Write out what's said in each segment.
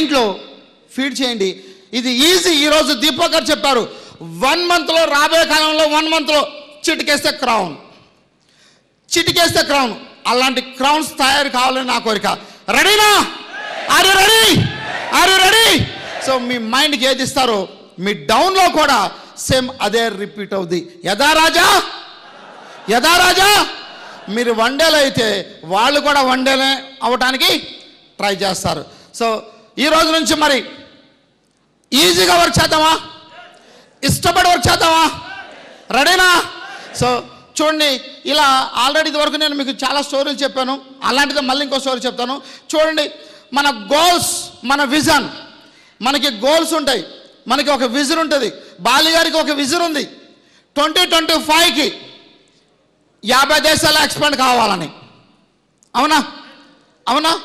ఇంట్లో ఫీడ్ చేయండి. ఇది ఈజీ ఈరోజు దీపక్ గారు చెప్పారు వన్ మంత్లో రాబోయే కాలంలో వన్ మంత్లో చిటికేస్తే క్రౌన్ చిటికేస్తే క్రౌన్ అలాంటి క్రౌన్స్ తయారు కావాలని నా కోరిక. రెడీనా are ready are ready so మీ మైండ్కి ఏది ఇస్తారో మీ డౌన్లో కూడా సేమ్ అదే రిపీట్ అవుద్ది. యథా రాజా? యథా రాజా? మీరు వన్డేలు అయితే వాళ్ళు కూడా వన్ డేలే అవటానికి ట్రై చేస్తారు. సో ఈ రోజు నుంచి మరి ఈజీగా వర్క్ చేద్దామా? ఇష్టపడి వర్క్ చేద్దామా? రెడీనా? సో చూడండి ఇలా ఆల్రెడీ ఇదివరకు నేను మీకు చాలా స్టోరీలు చెప్పాను. అలాంటిది మళ్ళీ ఇంకో స్టోరీ చెప్తాను. చూడండి మన గోల్స్ మన విజన్ మనకి గోల్స్ ఉంటాయి. మనకి ఒక విజన్ ఉంటుంది. బాలి గారికి ఒక విజన్ ఉంది. ట్వంటీ ట్వంటీ ఫైవ్కి యాభై దేశాలు ఎక్స్పాండ్ కావాలని. అవునా? అవునా?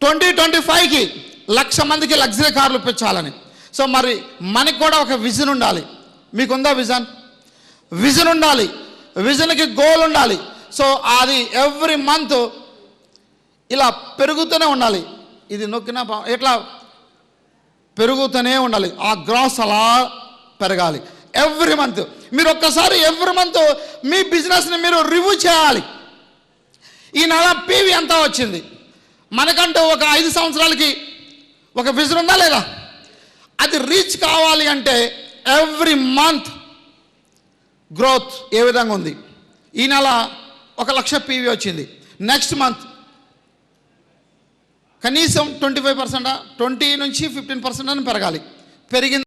ట్వంటీ ట్వంటీ ఫైవ్కి లక్ష మందికి లగ్జరీ కార్లు ఇప్పించాలని. సో మరి మనకి కూడా ఒక విజన్ ఉండాలి. మీకుందా విజన్? విజన్ ఉండాలి. విజన్కి గోల్ ఉండాలి. సో అది ఎవ్రీ మంత్ ఇలా పెరుగుతూనే ఉండాలి. ఇది నొక్కిన ఇట్లా పెరుగుతూనే ఉండాలి. ఆ గ్రాస్ అలా పెరగాలి. Every month. మీరు ఒక్కసారి ఎవ్రీ మంత్ మీ బిజినెస్ని మీరు రివ్యూ చేయాలి. ఈ నెల పీవీ ఎంత వచ్చింది. మనకంటూ ఒక ఐదు సంవత్సరాలకి ఒక విజన్ ఉందా లేదా? అది రీచ్ కావాలి అంటే ఎవ్రీ మంత్ గ్రోత్ ఏ విధంగా ఉంది? ఈ నెల ఒక లక్ష పీవీ వచ్చింది. నెక్స్ట్ మంత్ కనీసం ట్వంటీ ఫైవ్ పర్సెంట్ ట్వంటీ నుంచి ఫిఫ్టీన్ పర్సెంట్ అని పెరగాలి. పెరిగింది